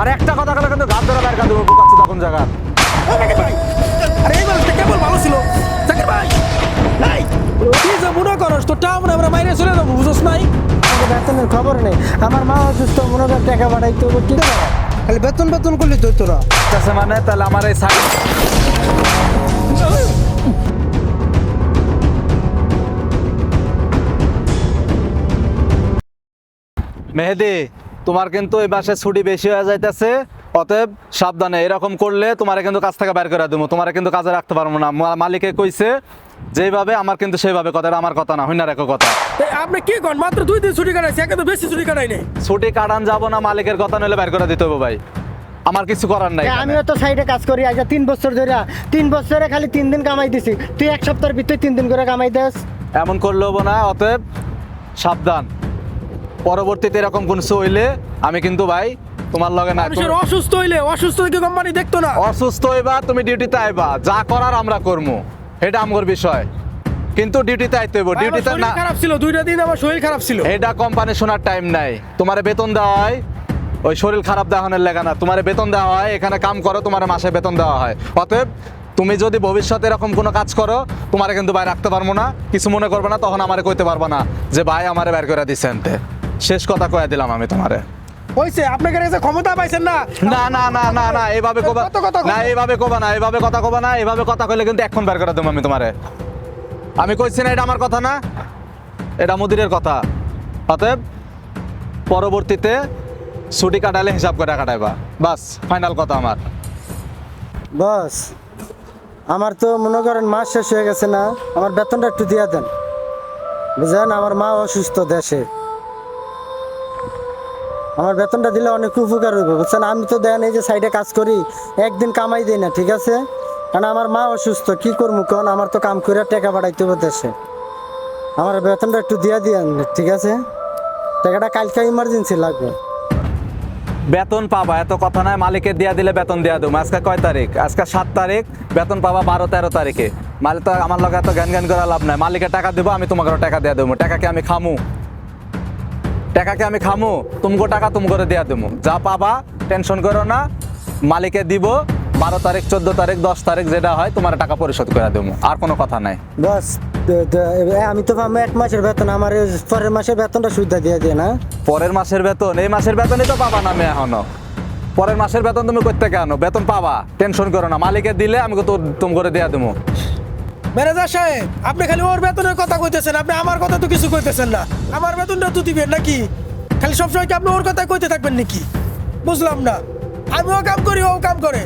আর একটা কথা কলে কিন্তু ঘাট ধরে বাইরে দেবো বুকাচ্ছ তখন জায়গা। আরে এই মানুষটা কেবল ভালো ছিল। জাকির ভাই। নাই কি যে মনে করস তো আমরা চলে যাব নাই? আমাকে বেতনের খবর নেই। আমার মা অসুস্থ মনে কর টাকা পাঠাইতে হবে কি খালি বেতন বেতন করলি তো তোরা। আছে মানে তাহলে আমার এই সাইড মেহেদি তোমার কিন্তু এই মাসে ছুটি বেশি হয়ে যাইতেছে অতএব সাবধানে। এরকম করলে তোমার কিন্তু কাজ থেকে বের করে দেবো তোমার কিন্তু কাজে রাখতে পারব না। মা- মালিকে কইছে যেভাবে আমার কিন্তু সেইভাবে কথাটা আমার কথা না হইনা রেখো কথা। আপনি কি কন? মাত্র দুই দিন ছুটি কাটাইছে একে তো বেশি ছুটি কাটাই নাই। ছুটি কাটান যাব না মালিকের কথা নইলে বের করে দিতে হবে ভাই। আমার কিছু করার নাই আমিও তো সাইডে কাজ করি আজ তিন বছর ধরে। তিন বছরে খালি তিন দিন কামাই দিছি। তুই এক সপ্তাহের ভিতরে তিন দিন করে কামাই দেস। এমন করলে হব না অতএব সাবধান। পরবর্তীতে এরকম কোন হইলে আমি কিন্তু ভাই তোমার লগে না মানুষের অসুস্থ হইলে অসুস্থ কি কোম্পানি দেখতো না। অসুস্থ হইবা তুমি ডিউটিতে আইবা। যা করার আমরা করব এটা আমগর বিষয়। কিন্তু ডিউটিতে আইতে হইব। ডিউটিতে না খারাপ ছিল। দুইটা দিন আমার শরীর খারাপ ছিল। এটা কোম্পানি শোনার টাইম নাই। তোমার বেতন দেওয়া হয়। ওই শরীর খারাপ দেওয়ানোর লেগা না। তোমার বেতন দেওয়া হয়। এখানে কাম করো তোমার মাসে বেতন দেওয়া হয়। অতএব তুমি যদি ভবিষ্যতে এরকম কোনো কাজ করো তোমার কিন্তু ভাই রাখতে পারব না। কিছু মনে করবে না তখন আমারে কইতে পারব না যে ভাই আমারে বের করে দিছেন তে। শেষ কথা কয়ে দিলাম আমি তোমারে। হইছে আপনার কাছে ক্ষমতা পাইছেন না। না না না না না এভাবে কোবা? না এভাবে কোবা না এভাবে কথা কোবা না এভাবে কথা কইলে কিন্তু এখন বের করে দেবো আমি তোমারে। আমি কইছি না এটা আমার কথা না এটা মুদিরের কথা। অতএব পরবর্তীতে ছুটি কাটাইলে হিসাব করে কাটাইবা। বাস ফাইনাল কথা আমার। বাস আমার তো মনে করেন মাস শেষ হয়ে গেছে না আমার বেতনটা একটু দিয়ে দেন। বুঝলেন আমার মা অসুস্থ দেশে। আমার বেতনটা দিলে অনেক উপকার হইব, বুঝছেন? আমি তো দেন এই যে সাইডে কাজ করি, একদিন কামাই দিই না, ঠিক আছে? কারণ আমার মা অসুস্থ, কি করব কারণ আমার তো কাম করে টাকা পাঠাইতে হবে দেশে। আমার বেতনটা একটু দিয়ে দিয়েন, ঠিক আছে? টাকাটা কালকে ইমার্জেন্সি লাগবে। বেতন পাবা, এত কথা নাই, মালিকের দিয়া দিলে বেতন দিয়া দেবো। আজকে কয় তারিখ? আজকে সাত তারিখ, বেতন পাবা বারো, তেরো তারিখে। মালিক তো আমার লগে এত জ্ঞান জ্ঞান করা লাভ নাই। মালিকের টাকা দেবো, আমি তোমাকে টাকা দিয়া দেবো। টাকাকে আমি খামু? টাকাকে আমি খামু তুমগো টাকা তুম করে দিয়া দেবো যা পাবা টেনশন করো না মালিকে দিব বারো তারিখ চোদ্দ তারিখ দশ তারিখ যেটা হয় তোমার টাকা পরিশোধ করে দেবো আর কোনো কথা নাই। বস আমি তো এক মাসের বেতন আমার পরের মাসের বেতনটা সুবিধা দিয়ে দিয়ে না? পরের মাসের বেতন? এই মাসের বেতনই তো পাবা না আমি এখনও। পরের মাসের বেতন তুমি করতে কেন? বেতন পাবা টেনশন করো না। মালিকে দিলে আমি তো তুম করে দেয়া দেবো ম্যানেজার সাহেব আপনি খালি ওর বেতনের কথা কইতেছেন আপনি আমার কথা তো কিছু কইতেছেন না। আমার বেতনটা তো দিবেন নাকি? খালি সবসময় কি আপনি ওর কথা কইতে থাকবেন নাকি? বুঝলাম না। আমিও কাম করি ও কাম করে।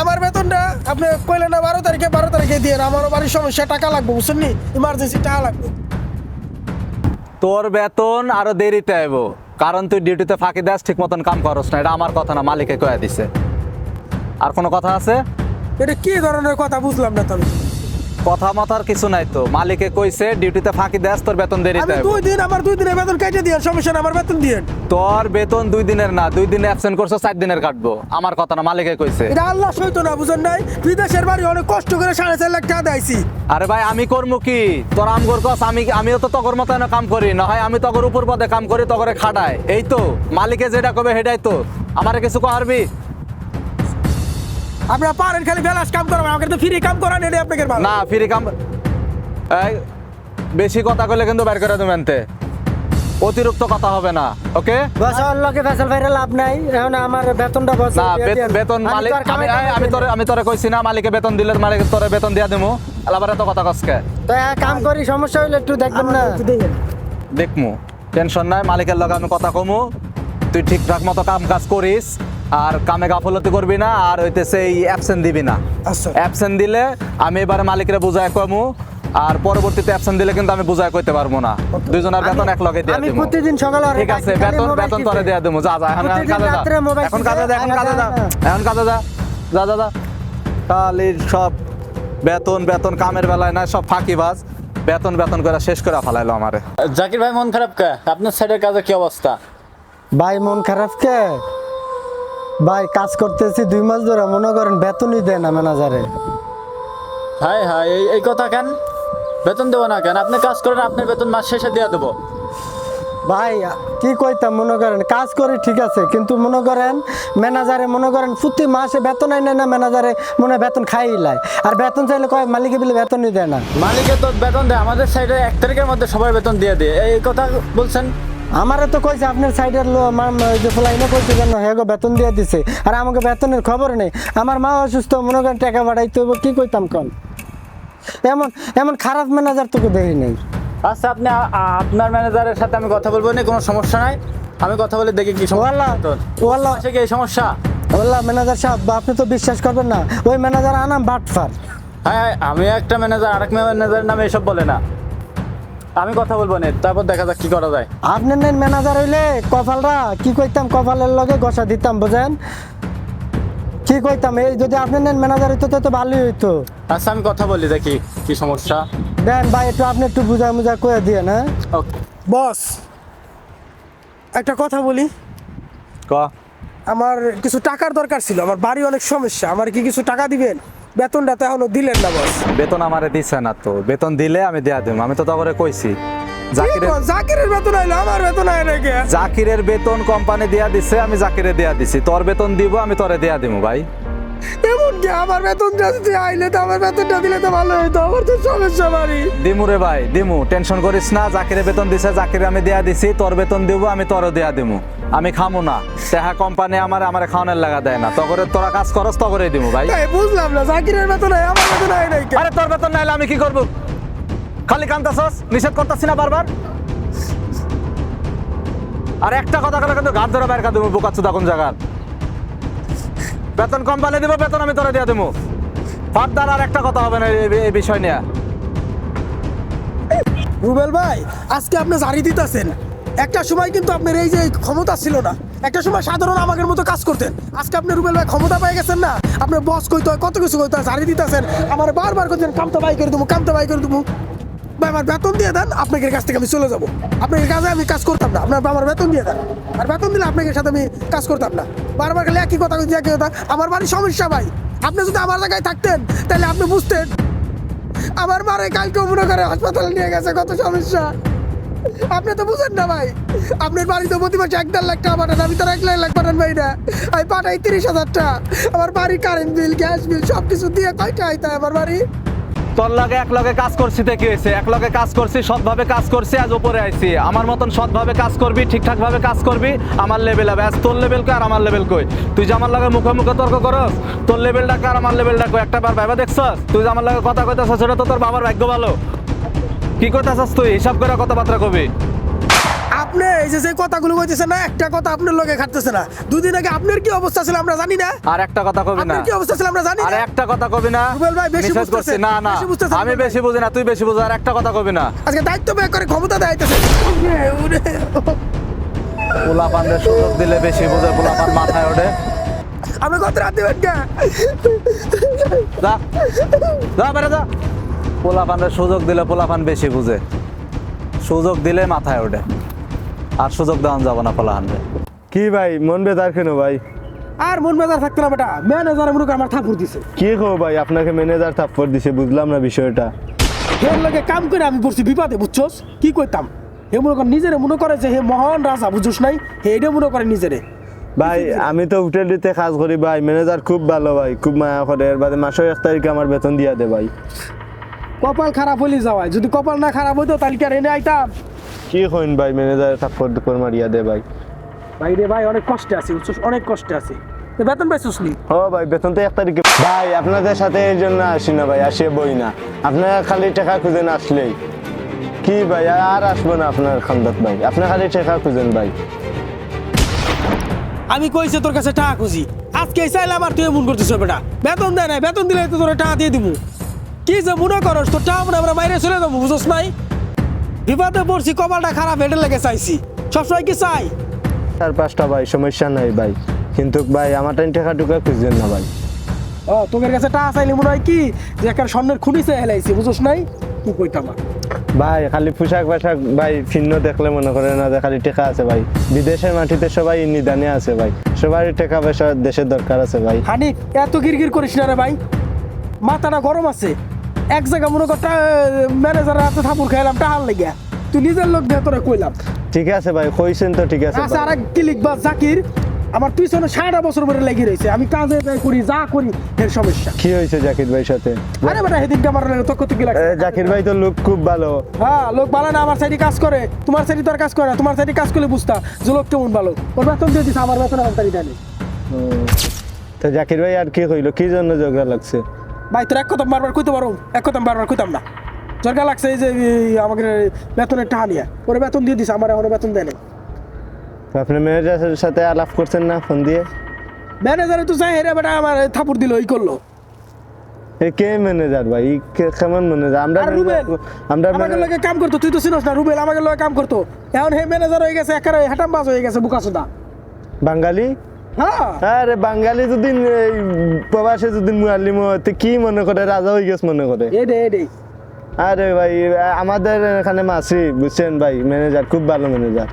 আমার বেতনটা আপনি কইলেন না বারো তারিখে বারো তারিখে দিয়ে আমারও বাড়ির সমস্যা টাকা লাগবে বুঝছেন নি? ইমার্জেন্সি টাকা লাগবে। তোর বেতন আরও দেরিতে আইব। কারণ তুই ডিউটিতে ফাঁকি দাস ঠিক মতন কাম করস না। এটা আমার কথা না মালিকে কয়ে দিছে। আর কোনো কথা আছে? এটা কি ধরনের কথা বুঝলাম না তবে কথা মাথার কিছু নাই তো। মালিকে কইছে ডিউটিতে ফাঁকি দাস তোর বেতন দেরিতে আমি দুই দিন আমার দুই দিনের বেতন কেটে দিয়ে সমস্যা না আমার বেতন দিয়ে তোর বেতন দুই দিনের না দুই দিনে অ্যাবসেন্ট করছ চার দিনের কাটবো। আমার কথা না মালিকে কইছে। এটা আল্লাহ সইত না বুঝেন নাই? বিদেশের বাড়ি অনেক কষ্ট করে সাড়ে চার লাখ টাকা দিয়েছি আরে ভাই আমি করব কি? তোর আমগর কস আমি আমিও তো তগর মতো এনে কাম করি না হয় আমি তগর উপর পদে কাম করি তগরে খাটাই এই তো মালিকে যেটা কবে সেটাই তো। আমারে কিছু কহারবি? আপনারা পারেন খালি বেলাস কাম করাবেন আমাকে তো ফ্রি কাম করান এটা আপনাকে ভালো। না ফ্রি কাম এই বেশি কথা কইলে কিন্তু বের করে দেবেন তে। অতিরিক্ত কথা হবে না ওকে? বস ওর লোকে ফেসাল ভাইরা লাভ নাই এখন আমার বেতনটা বস না। বেতন আমি মালিক আমি আমি তোরে আমি তোরে কইছি না মালিকে বেতন দিলে মালিক তোরে বেতন দিয়া দেবো আবার এত কথা কসকে। তো এক কাম করি সমস্যা হইলে একটু দেখবেন না। দেখমু টেনশন নাই মালিকের লগে আমি কথা কমু। তুই ঠিকঠাক মতো কাম কাজ করিস। আর কামে গাফলতি করবি না আর হইতেছে এই অ্যাবসেন্ট দিবি না। আচ্ছা। অ্যাবসেন্ট দিলে আমি এবারে মালিকের বুঝায় কমু আর পরবর্তীতে অ্যাবসেন্ট দিলে কিন্তু আমি বুঝায় কইতে পারব না। দুইজনের বেতন এক লগে দিয়ে আমি দিব প্রতিদিন সকালে ঠিক আছে বেতন বেতন তোরে দিয়ে দেবো যা যা এখন কাজে যা। এখন কাজে যা এখন কাজে যা। এখন কাজে যা। যা যা যা। খালি সব বেতন বেতন কামের বেলায় না সব ফাঁকি ফাঁকিবাজ বেতন বেতন করে শেষ করে ফেলাইলো আমারে। জাকির ভাই মন খারাপ কে? আপনার সাইডের কাজের কি অবস্থা? ভাই মন খারাপ কে? ভাই কাজ করতেছি দুই মাস ধরে মনে করেন বেতনই দেয় না ম্যানেজারে হাই হাই এই এই কথা কেন? বেতন দেবো না কেন? আপনি কাজ করেন আপনার বেতন মাস শেষে দিয়ে দেবো। ভাই কি কইতাম মনে করেন কাজ করি ঠিক আছে কিন্তু মনে করেন ম্যানেজারে মনে করেন প্রতি মাসে বেতন আই না ম্যানেজারে মনে বেতন খাই লাই আর বেতন চাইলে কয় মালিকে বলে বেতনই দেয় না। মালিকে তো বেতন দেয় আমাদের সাইডে এক তারিখের মধ্যে সবাই বেতন দিয়ে দেয়। এই কথা বলছেন? আমারও তো কইছে আপনার সাইডের আমার যে ফলাইনে কইছে কেন হ্যাঁ গো বেতন দিয়ে দিছে। আর আমাকে বেতনের খবর নেই। আমার মা অসুস্থ মনে করেন টাকা বাড়াইতে হইব কি কইতাম কন? এমন এমন খারাপ ম্যানেজার তোকে দেখি নেই। আচ্ছা আপনি আপনার ম্যানেজারের সাথে আমি কথা বলব না কোনো সমস্যা নাই। আমি কথা বলে দেখি কি সমস্যা ওয়াল্লা আছে কি সমস্যা? ওয়াল্লা ম্যানেজার সাহেব আপনি তো বিশ্বাস করবেন না ওই ম্যানেজার আনাম বাটফার। হ্যাঁ হ্যাঁ, আমি একটা ম্যানেজার আরেক ম্যানেজারের নামে এসব বলে না। আমি কথা বলব না তারপর দেখা যাক কি করা যায়। আপনার নেন ম্যানেজার হইলে কপালরা কি কইতাম কপালের লগে গসা দিতাম বুঝেন? কি কইতাম এই যদি আপনার নেন ম্যানেজার হইতো তো তো ভালোই হইতো। আচ্ছা আমি কথা বলি দেখি কি সমস্যা। দেন ভাই একটু আপনি একটু বুঝা মুজা কয়ে দিয়ে না ওকে। বস একটা কথা বলি। ক? আমার কিছু টাকার দরকার ছিল আমার বাড়ি অনেক সমস্যা আমার কি কিছু টাকা দিবেন? বেতনটা তো এখনও দিলেন না বস। বেতন আমারে দিছে না তো। বেতন দিলে আমি দেয়া দেবো আমি তো তবরে কইছি জাকিরের জাকিরের বেতন আইলো? আমার বেতন আয় নাকি জাকিরের বেতন কোম্পানি দেয়া দিছে আমি জাকিরে দেয়া দিছি। তোর বেতন দিব আমি তোরে দেয়া দিব ভাই। এমন কি? আমার বেতনটা যদি আইলে তো আমার বেতনটা দিলে তো ভালো হইতো। আমার তো সমস্যা বাড়ি। দিমু রে ভাই দিমু। টেনশন করিস না জাকিরে বেতন দিছে জাকিরে আমি দেয়া দিছি। তোর বেতন দিব আমি তোরও দেয়া দিমু। আমি খামু না। তেহা কোম্পানি আমার আমার খাওয়ানোর লাগা দেয় না। তগরে তোরা কাজ করস তগরেই দিমু ভাই। বুঝলাম না জাকিরের বেতন আয় আমার বেতন নাকি আরে তোর বেতন নাইলে আমি কি করব? খালি কান্তাছস নিষেধ করতাছি না বারবার? আর একটা কথা কথা কিন্তু ঘাট ধরে বাইর দেবো বোকা চুদা কোন জায়গার। বেতন কোম্পানি দিব বেতন আমি তোরে দিয়ে দেবো ফার্দার আর একটা কথা হবে না এই বিষয় নিয়ে। রুবেল ভাই আজকে আপনি জারি দিতেছেন। একটা সময় কিন্তু আপনার এই যে ক্ষমতা ছিল না, একটা সময় সাধারণ আমাদের মতো কাজ করতেন। আজকে আপনি রুবেল ভাই ক্ষমতা পেয়ে গেছেন না, আপনার বস কইতে কত কিছু কইতে জারি দিতেছেন, আমার বারবার করছেন কামটা বাই করে দেবো, কামটা বাই করে দেবো। ভাই, আমার বেতন দিয়ে দেন আপনাদের কাছ থেকে আমি চলে যাব। আপনাদের কাজে আমি কাজ করতাম না, আপনার আমার বেতন দিয়ে দেন। আর বেতন দিলে আপনাদের সাথে আমি কাজ করতাম না। বারবার খালি একই কথা কইতে, একই কথা, আমার বাড়ির সমস্যা ভাই, আপনি যদি আমার জায়গায় থাকতেন, তাহলে আপনি বুঝতেন। আমার মারে কালকে মনে করে হাসপাতালে নিয়ে গেছে, কত সমস্যা। আপনি তো বুঝেন না ভাই। আপনার বাড়িতে প্রতি মাসে এক দেড় লাখ টাকা পাঠান, আমি তো এক লাখ লাখ পাঠান ভাই না। আমি পাঠাই তিরিশ হাজার টাকা। আমার বাড়ি কারেন্ট বিল গ্যাস বিল সব কিছু দিয়ে কয়টা আইতা আমার বাড়ি? তোর লগে এক লগে কাজ করছি তে কি হয়েছে? এক লগে কাজ করছি, সৎভাবে কাজ করছি, আজ উপরে আইছি। আমার মতন সৎভাবে কাজ করবি ঠিকঠাক ভাবে কাজ করবি, আমার লেভেল হবে। আজ তোর লেভেল কই আর আমার লেভেল কই? তুই যে আমার লগে মুখে মুখে তর্ক করস, তোর লেভেলটা কই আর আমার লেভেলটা কই? একটা বার ভাইবা দেখছস? তুই যে আমার লগে কথা কইতাছস, সেটা তো তোর বাবার ভাগ্য ভালো। কি কইতাছস তুই? হিসাব করে কথাবার্তা কবি। আপনি এই যে যে কথাগুলো কইতেছেন না একটা কথা আপনার লগে খাটতেছে না। দুদিন আগে আপনার কি অবস্থা ছিল আমরা জানি না। আর একটা কথা কবি না। কি অবস্থা ছিল আমরা জানি আর একটা কথা কবি না। রুবেল ভাই, বেশি করছি। না না। আমি বেশি বুঝি না তুই বেশি বুঝ। আর একটা কথা কবি না। আজকে দায়িত্ব ব্যয় করে ক্ষমতা দেয়াইতেছে। পোলা পানের সুযোগ দিলে বেশি বুঝে পোলা পান মাথায় ওঠে। আমি কত রাত দিবেন কে? যা। যা বেড়ে যা। পোলাপানের সুযোগ দিলে পোলাপান বেশি বুঝে। সুযোগ দিলে মাথায় ওঠে। আর সুযোগ দেওয়া যাব না পোলাহানরে কি ভাই মন বেজার কেন ভাই? আর মন মেজার থাকতো না বেটা। ম্যানেজার মনে করে আমার থাপুর দিছে। কি কো ভাই আপনাকে ম্যানেজার থাপ্পড় দিছে বুঝলাম না বিষয়টা। হের লগে কাম করে আমি পড়ছি বিপাদে বুঝছস? কি কইতাম? হে মনে করে নিজেরে মনে করে যে হে মহান রাজা বুঝছস নাই? হে এটা মনে করে নিজেরে। ভাই আমি তো হোটেল দিতে কাজ করি ভাই ম্যানেজার খুব ভালো ভাই খুব মায়া করে। এর বাদে মাসের এক তারিখে আমার বেতন দিয়া দে ভাই। কপাল খারাপ হলি যাওয়ায়। যদি কপাল না খারাপ হইতো তাহলে কি আর এনে আইতাম? কি কইন ভাই ম্যানেজার থাপ্পড় করে মারিয়া দে ভাই। ভাই রে ভাই অনেক কষ্টে আছি বুঝছস? অনেক কষ্টে আছি। তো বেতন পাইছস নি? ও ভাই বেতন তো এক তারিখে ভাই আপনাদের সাথে এই জন্য আসি না ভাই আসিয়ে বই না। আপনারা খালি টাকা খুঁজেন আসলেই। কি ভাই আর আসব না আপনার খান্দাত ভাই। আপনার খালি টাকা খুঁজেন ভাই। আমি কইছে তোর কাছে টাকা খুঁজি। আজকে চাইলে আমার তুই এমন করতেছ বেটা। বেতন দেয় না বেতন দিলে তো তোর টাকা দিয়ে দিব কি যে মনে করস তো টাকা মনে আমরা বাইরে চলে যাব বুঝছস নাই? বিপদে পড়ছি কপালটা খারাপ হেঁটে লেগে চাইছি। সবসময় কি চাই? চার পাঁচটা ভাই সমস্যা নাই ভাই। কিন্তু ভাই আমার টাইম টাকা টুকা খুঁজছেন না ভাই। ও তোদের কাছে টাকা চাইলে মনে হয় কি যে একটা স্বর্ণের খুনি চাই হেলাইছি বুঝছস নাই? কি কইতাম আর। ভাই খালি পোশাক পাশাক ভাই ভিন্ন দেখলে মনে করে না যে খালি টাকা আছে ভাই। বিদেশের মাটিতে সবাই নিদানে আছে ভাই। সবারই টাকা পয়সা দেশের দরকার আছে ভাই। হানিফ এত গিরগির করিস না রে ভাই। মাথাটা গরম আছে। এক জায়গা মনে কর ম্যানেজারের হাতে থাপুর খাইলাম টাহার লেগে। তুই নিজের লোক দিয়ে তোরা কইলাম। ঠিক আছে ভাই কইছেন তো ঠিক আছে আচ্ছা ভাই। আর এক ক্লিক বা জাকির আমার পিছনে সারাটা বছর ধরে লেগে রয়েছে। আমি কাজে যাই করি যা করি এর সমস্যা। কি হয়েছে জাকির ভাইয়ের সাথে? আরে বেটা সেদিনকে আমার তক্ক থেকে এ, লাগছে? জাকির ভাই তো লোক খুব ভালো। হ্যাঁ লোক ভালো না আমার সাইডে কাজ করে। তোমার সাইডে তোর কাজ করে না তোমার সাইডে কাজ করলে বুঝতা যে লোক কেমন ভালো। ওর বেতন দিয়ে দিছে আমার বেতন আমার তারিখ দেয়নি তো জাকির ভাই আর কি হইল? কি জন্য ঝগড়া লাগছে? ভাই তোর এক কথা বারবার কইতে পারো? এক কথা বারবার কইতাম না। সরকার লাগছে এই যে আমাকে বেতনের টাকা নিয়ে। ওরে বেতন দিয়ে দিছে আমার এখনও বেতন দেয় আপনি ম্যানেজারের সাথে আলাপ করছেন না ফোন দিয়ে? ম্যানেজারে তো যাই হেরে বেটা আমার থাপুর দিল এই করল। এ কে ম্যানেজার ভাই? কে- কেমন ম্যানেজার? আমরা রুবেল আমরা আমাকে লগে কাম করতো তুই তো চিনস না রুবেল আমাকে লগে কাম করতো। এখন হে ম্যানেজার হয়ে গেছে একারে হাটাম বাজ হয়ে গেছে বুকাসুদা বাঙালি? আরে বাঙালি যদি প্রবাসে যদি মুয়াল্লিম হতে কি মনে করে? রাজা হয়ে গেছে মনে করে। আরে ভাই আমাদের এখানে মাসি বুঝছেন ভাই ম্যানেজার খুব ভালো ম্যানেজার